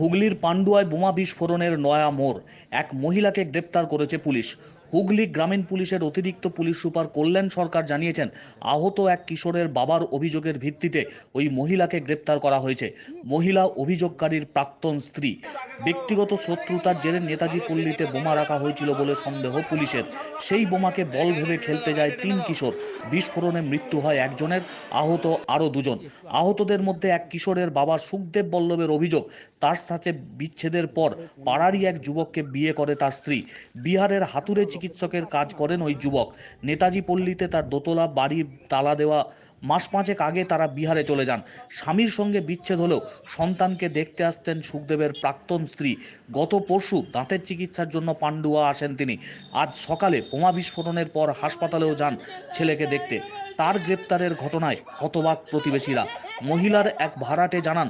হুগলির পান্ডুয়ায় বোমা বিস্ফোরণের নয়া মোড়। এক মহিলাকে গ্রেপ্তার করেছে পুলিশ। হুগলি গ্রামীণ পুলিশের অতিরিক্ত পুলিশ সুপার কল্যাণ সরকার জানিয়েছেন, আহত এক কিশোরের বাবার অভিযোগের ভিত্তিতে ওই মহিলাকে গ্রেপ্তার করা হয়েছে। মহিলা অভিযোগকারীর প্রাক্তন স্ত্রী। ব্যক্তিগত শত্রুতার জেরে নেতাজি পল্লীতে বোমা রাখা হয়েছিল বলে সন্দেহ পুলিশের। সেই বোমাকে বল ভেবে খেলতে যায় তিন কিশোর। বিস্ফোরণে মৃত্যু হয় একজনের, আহত আরও দুজন। আহতদের মধ্যে এক কিশোরের বাবা সুখদেব বল্লভের অভিযোগ, তার সাথে বিচ্ছেদের পর পাড়ারই এক যুবককে বিয়ে করে তার স্ত্রী। বিহারের হাতুড়ে চিকিৎসকের কাজ করেন ওই যুবক। নেতাজি পল্লীতে তার দোতলা, বাড়ি, তালা দেওয়া, মাস পাঁচেক আগে তারা বিহারে চলে যান। স্বামীর সঙ্গে বিচ্ছেদ হলেও সন্তানকে দেখতে আসতেন সুখদেবের প্রাক্তন স্ত্রী। গত পরশু দাঁতের চিকিৎসার জন্য পান্ডুয়া আসেন তিনি। আজ সকালে বোমা বিস্ফোরণের পর হাসপাতালেও যান ছেলেকে দেখতে। তার গ্রেপ্তারের ঘটনায় হতবাক প্রতিবেশীরা। মহিলার এক ভাড়াটে জানান,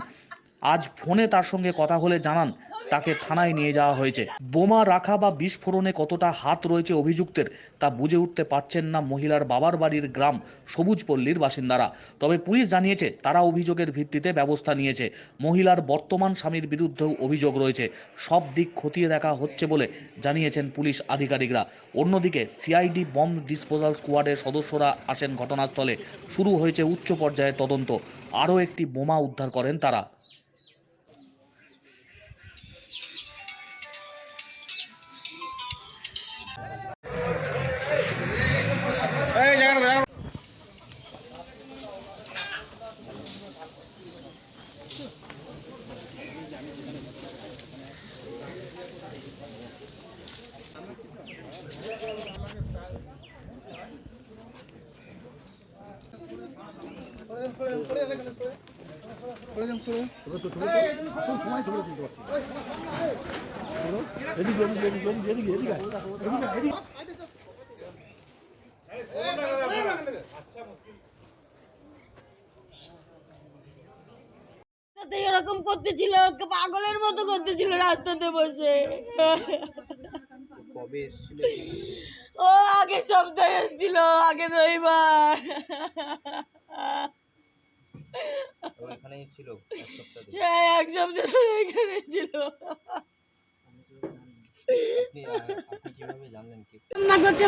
আজ ফোনে তার সঙ্গে কথা হলে জানান তাকে থানায় নিয়ে যাওয়া হয়েছে। বোমা রাখা বা বিস্ফোরণে কতটা হাত রয়েছে অভিযুক্তের, তা বুঝে উঠতে পারছেন না মহিলার বাবার বাড়ির গ্রাম সবুজপল্লীর বাসিন্দারা। তবে পুলিশ জানিয়েছে, তারা অভিযোগের ভিত্তিতে ব্যবস্থা নিয়েছে। মহিলার বর্তমান স্বামীর বিরুদ্ধেও অভিযোগ রয়েছে। সব দিক খতিয়ে দেখা হচ্ছে বলে জানিয়েছেন পুলিশ আধিকারিকরা। অন্যদিকে, সিআইডি বম্ব ডিসপোজাল স্কোয়াডের সদস্যরা আসেন ঘটনাস্থলে। শুরু হয়েছে উচ্চ পর্যায়ের তদন্ত। আরও একটি বোমা উদ্ধার করেন তারা। এরকম করতেছিল পাগলের মতো করতেছিল রাস্তাতে বসে। ও আগের সপ্তাহে এসেছিল আগের রবিবার। ছিল এক সপ্তাহ ধরে। হ্যাঁ এক সপ্তাহ ধরে এখানে ছিল।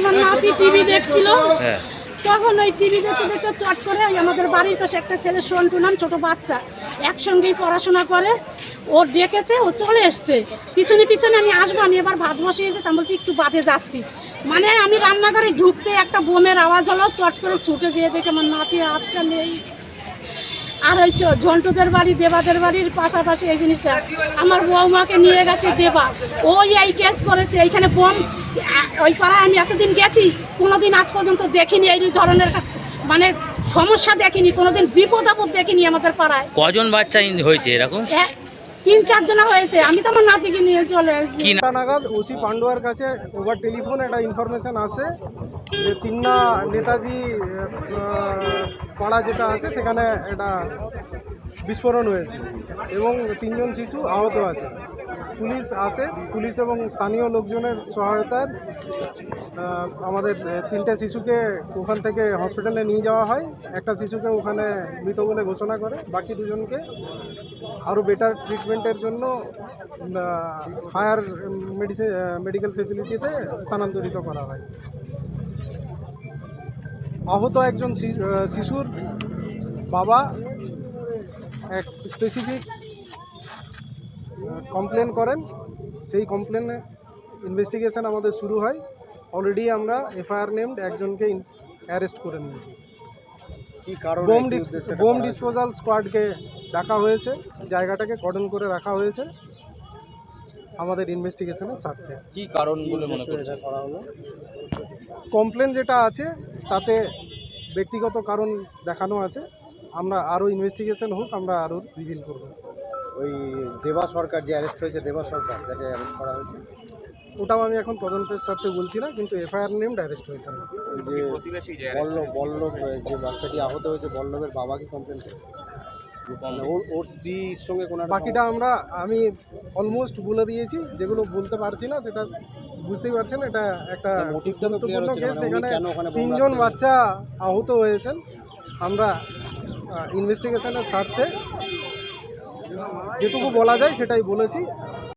আমার নাতি টিভি দেখছিল। হ্যাঁ। তখন ওই টিভি দেখতে দেখতে চট করে ওই আমাদের বাড়ির পাশে একটা ছেলে সন্টু নাম ছোট বাচ্চা একসঙ্গেই পড়াশোনা করে। ও ডেকেছে ও চলে এসছে। পিছনে পিছনে আমি আসব আমি এবার ভাত বসিয়েছি তা বলছি একটু বাদে যাচ্ছি। মানে আমি রান্নাঘরে ঢুকতে একটা বোমের আওয়াজ হলো চট করে ছুটে যেয়ে দেখে আমার নাতি হাতটা নেই। আর ওই ঝন্টুদের বাড়ি দেবাদের বাড়ির পাশাপাশি এই জিনিসটা। আমার বৌমাকে নিয়ে গেছে দেবা। ওই এই কেস করেছে এইখানে বোম ওই পাড়ায় আমি এতদিন গেছি কোনোদিন আজ পর্যন্ত দেখিনি এই ধরনের একটা মানে সমস্যা দেখিনি কোনোদিন বিপদ আপদ দেখিনি আমাদের পাড়ায়। কজন বাচ্চা হয়েছে এরকম? তিন চারজনা হয়েছে। আমি তো আমার নাতিকে নিয়ে চলে এসেছি। নাগাদ ওসি পান্ডুয়ার কাছে ওভার টেলিফোন একটা ইনফরমেশন আসে যে তিন্না নেতাজি পাড়া যেটা আছে সেখানে একটা বিস্ফোরণ হয়েছে এবং তিনজন শিশু আহত আছে। পুলিশ আসে পুলিশ এবং স্থানীয় লোকজনের সহায়তায় আহ, আমাদের তিনটে শিশুকে ওখান থেকে হসপিটালে নিয়ে যাওয়া হয়। একটা শিশুকে ওখানে মৃত বলে ঘোষণা করে বাকি দুজনকে আরও বেটার ট্রিটমেন্টের জন্য হায়ার মেডিসিন মেডিকেল ফেসিলিটিতে স্থানান্তরিত করা হয়। আহত একজন শিশুর বাবা এক স্পেসিফিক কমপ্লেন করেন। সেই কমপ্লেনে ইনভেস্টিগেশন আমাদের শুরু হয়। অলরেডি আমরা এফআইআর নেমড একজনকে অ্যারেস্ট করে নিয়েছি। কি কারণ? বোম ডিস বোম ডিসপোজাল স্কোয়াডকে ডাকা হয়েছে। জায়গাটাকে কর্ডন করে রাখা হয়েছে। আমাদের ইনভেস্টিগেশনের স্বার্থে। কি কারণ বলে মনে করা হলো? কমপ্লেন যেটা আছে তাতে ব্যক্তিগত কারণ দেখানো আছে। আমরা আরও ইনভেস্টিগেশন হোক আমরা আরও রিভিল করব। ওই দেবা সরকার যে অ্যারেস্ট হয়েছে দেবা সরকার যাকে অ্যারেস্ট করা হয়েছে ওটাও আমি এখন তদন্তের স্বার্থে বলছি না কিন্তু এফআইআর নেম অ্যারেস্ট হয়েছে। ওই যে বল্লভ বল্লভ যে বাচ্চাটি আহত হয়েছে বল্লভের বাবাকে কমপ্লেন করে মানে ওর ওর স্ত্রীর সঙ্গে কোনো বাকিটা আমরা আমি অলমোস্ট বলে দিয়েছি যেগুলো বলতে পারছি না সেটা বুঝতেই পারছেন এটা একটা মানে তিনজন বাচ্চা আহত হয়েছেন। আমরা ইনভেস্টিগেশনের স্বার্থে যেটুকু বলা যায় সেটাই বলেছি।